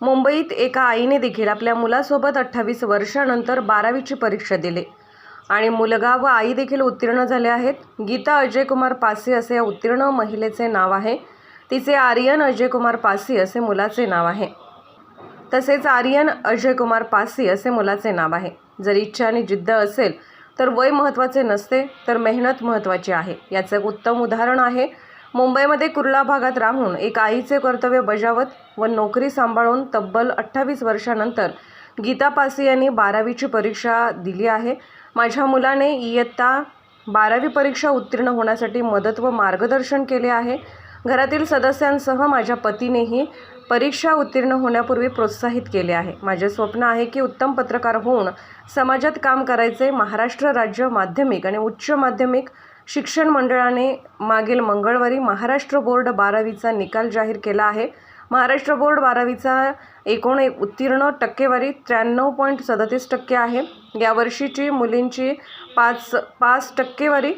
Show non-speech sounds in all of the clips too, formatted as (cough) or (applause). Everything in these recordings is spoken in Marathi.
मुंबईत एका आईने देखील आपल्या मुलासोबत अठ्ठावीस वर्षानंतर बारावीची परीक्षा दिली. आणि मुलगा व आई देखील उत्तीर्ण झाले आहेत. गीता अजय कुमार पासी असे या उत्तीर्ण महिलेचे नाव आहे. तिचे आर्यन अजय कुमार पासी असे मुलाचे नाव आहे. तसेच आर्यन अजय कुमार पासी असे मुलाचे नाव आहे. जर इच्छा आणि जिद्द असेल तर वय महत्त्वाचे नसते तर मेहनत महत्त्वाची आहे. याचं एक उत्तम उदाहरण आहे मुंबईमध्ये कुर्ला भागात राहून एक आईचे कर्तव्य बजावत व नोकरी सांभाळून तब्बल अठ्ठावीस वर्षानंतर गीता पासी यांनी बारावीची परीक्षा दिली आहे. माझ्या मुलाने इयत्ता बारावी परीक्षा उत्तीर्ण होण्यासाठी मदत व मार्गदर्शन केले आहे. घरातील सदस्यांसह माझ्या पतीनेही परीक्षा उत्तीर्ण होण्यापूर्वी प्रोत्साहित केले आहे. माझे स्वप्न आहे की उत्तम पत्रकार होऊन समाजात काम करायचे महाराष्ट्र राज्य माध्यमिक आणि उच्च माध्यमिक शिक्षण मंडळाने मागील मंगळवारी महाराष्ट्र बोर्ड बारावीचा निकाल जाहीर केला आहे. महाराष्ट्र बोर्ड बारावीचा एकूण एक उत्तीर्ण टक्केवारी त्र्याण्णव पॉईंट सदतीस टक्के आहे. यावर्षीची मुलींची पाच पाच टक्केवारी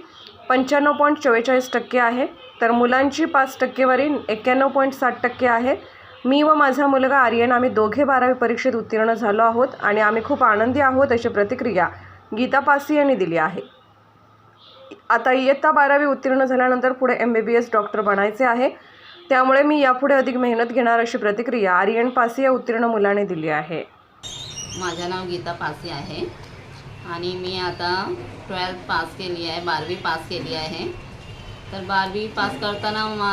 पंच्याण्णव पॉईंट चव्वेचाळीस टक्के आहे. तर मुलांची पाच टक्केवारी एक्क्याण्णव पॉईंट साठ टक्के आहे. मी व माझा मुलगा आर्यन आम्ही दोघे बारावी परीक्षेत उत्तीर्ण झालो आहोत आणि आम्ही खूप आनंदी आहोत अशी प्रतिक्रिया गीता पासी यांनी दिली आहे. आता इयत्ता बारावी उत्तीर्ण झाल्यानंतर पुढे M B B S doctor बनायचे आहे. त्यामुळे मी यापुढे अधिक मेहनत घेणार अशी प्रतिक्रिया आर्यन पासी या उत्तीर्ण मुलाने दिली आहे. माझं नाव गीता पासी आहे आणि मी आता ट्वेल्थ पास केली आहे बारावी पास केली आहे. तर बारावी पास करताना मा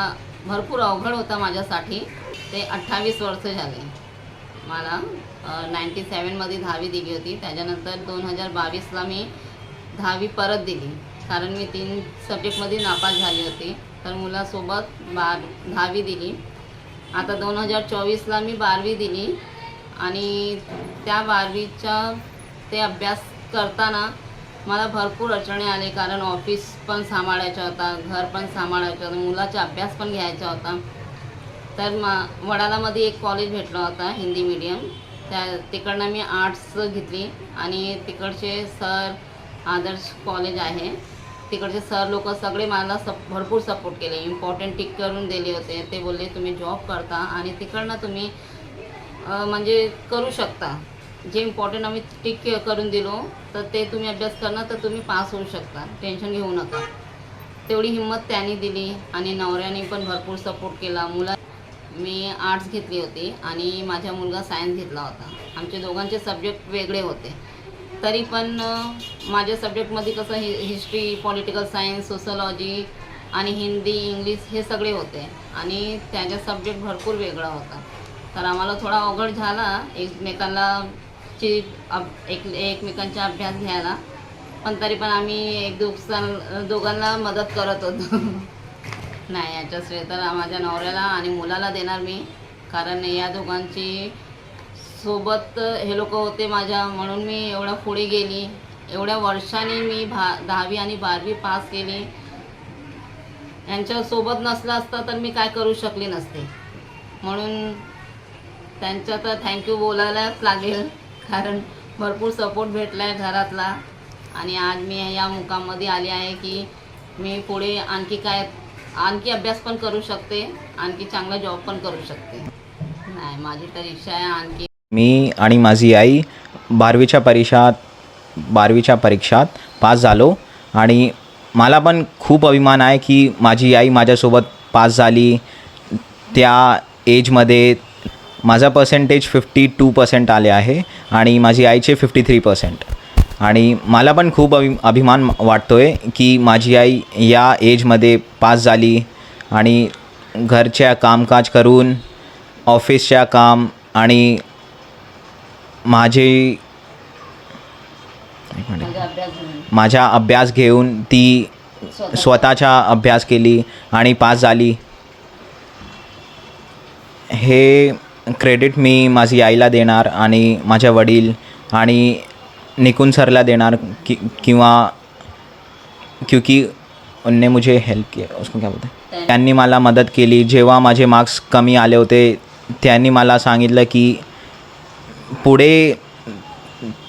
भरपूर अवघड होता माझ्यासाठी. ते अठ्ठावीस वर्ष झाले. मला नाईंटी सेवनमध्ये दहावी दिली होती. त्याच्यानंतर दोन हजार बावीसला मी दहावी परत दिली. कारण मी तीन सब्जेक्टमध्ये नापास झाली होती. तर मुलासोबत बार दहावी दिली. आता दोन हजार चोवीसला मी बारावी दिली. आणि त्या बारावीचा ते अभ्यास करताना मला भरपूर अडचणी आले. कारण ऑफिस पण सांभाळायचा होता घर पण सांभाळायचं होतं मुलाचा अभ्यास पण घ्यायचा होता. तर मा वडालामध्ये एक कॉलेज भेटला होता हिंदी मीडियम त्या तिकडनं मी आर्ट्स घेतली. आणि तिकडचे सर आदर्श कॉलेज आहे. तिकडचे सर लोक सगळे मला सप भरपूर सपोर्ट केले. इम्पॉर्टंट टिक करून दिले होते. ते बोलले तुम्ही जॉब करता आणि तिकडनं तुम्ही म्हणजे करू शकता. जे इम्पॉर्टंट आम्ही टिक करून दिलो तर ते तुम्ही अभ्यास करणार तर तुम्ही पास होऊ शकता. टेन्शन घेऊ नका. तेवढी हिंमत त्यांनी दिली आणि नवऱ्याने पण भरपूर सपोर्ट केला. मुला मी आर्ट्स घेतली होती आणि माझा मुलगा सायन्स घेतला होता. आमचे दोघांचे सब्जेक्ट वेगळे होते. तरी पण माझ्या सब्जेक्टमध्ये कसं हि हिस्ट्री पॉलिटिकल सायन्स सोशलॉजी आणि हिंदी इंग्लिश हे सगळे होते. आणि त्याचा सब्जेक्ट भरपूर वेगळा होता. तर आम्हाला थोडा अवघड झाला एकमेकांना ची अब एक एकमेकांचा अभ्यास घ्यायला. पण तरी पण आम्ही एक दुसऱ्या दोघांना मदत करत होतो. (laughs) नाही याच्या श्रेय तर माझ्या नवऱ्याला आणि मुलाला देणार मी. कारण या दोघांची सोबत हे लोक होते माझ्या. म्हणून मी एवढ्या पुढे गेली. एवढ्या वर्षांनी मी भा दहावी आणि बारावी पास केली. यांच्यासोबत नसलं असतं तर मी काय करू शकले नसते. म्हणून त्यांचं तर थँक्यू बोलायलाच लागेल. कारण भरपूर सपोर्ट भेटला आहे घरातला. आणि आज मी या मुकामध्ये आली आहे की मी पुढे आणखी काय आणखी अभ्यास पण करू शकते. आणखी चांगला जॉब पण करू शकते. नाही माझी तर इच्छा आहे आणखी मी आणि माझी आई बारावीच्या परीक्षात बारावीच्या परीक्षात पास झालो. आणि मला पण खूप अभिमान आहे की माझी आई माझ्यासोबत पास झाली. त्या एजमध्ये माझा पर्सेंटेज फिफ्टी टू पर्सेंट आले आहे आणि माझी आईचे फिफ्टी थ्री पर्सेंट आणि मला पण खूप अभि अभिमान वाटतो आहे की माझी आई या एजमध्ये पास झाली आणि घरच्या कामकाज करून ऑफिसच्या काम आणि माझे. माझा अभ्यास घेऊन ती स्वतः स्वतःचा अभ्यास केली आणि पास झाली. हे क्रेडिट मी माझी आईला देणार आणि माझ्या वडील आणि निकुंज सरला देणार कि किंवा क्योंकि उनने मुझे हेल्प किया. उसको क्या बोलते? त्यांनी. मला मदत केली. जेव्हा माझे मार्क्स कमी आले होते त्यांनी मला सांगितलं की पुढे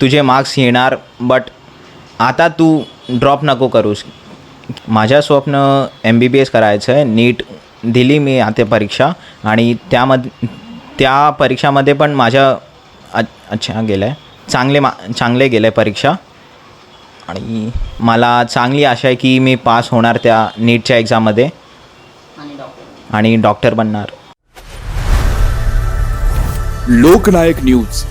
तुझे मार्क्स येणार बट आता तू ड्रॉप नको करूस. माझं स्वप्न एम बी बी एस करायचं आहे नीट दिली मी आता परीक्षा आणि त्यामध्ये त्या परीक्षामध्ये पण माझ्या अ- अच्छा गेलं आहे चांगले मा चांगले गेलं आहे परीक्षा. आणि मला चांगली आशा आहे की मी पास होणार त्या नीटच्या एक्झाममध्ये आणि डॉक्टर बनणार. लोकनायक न्यूज.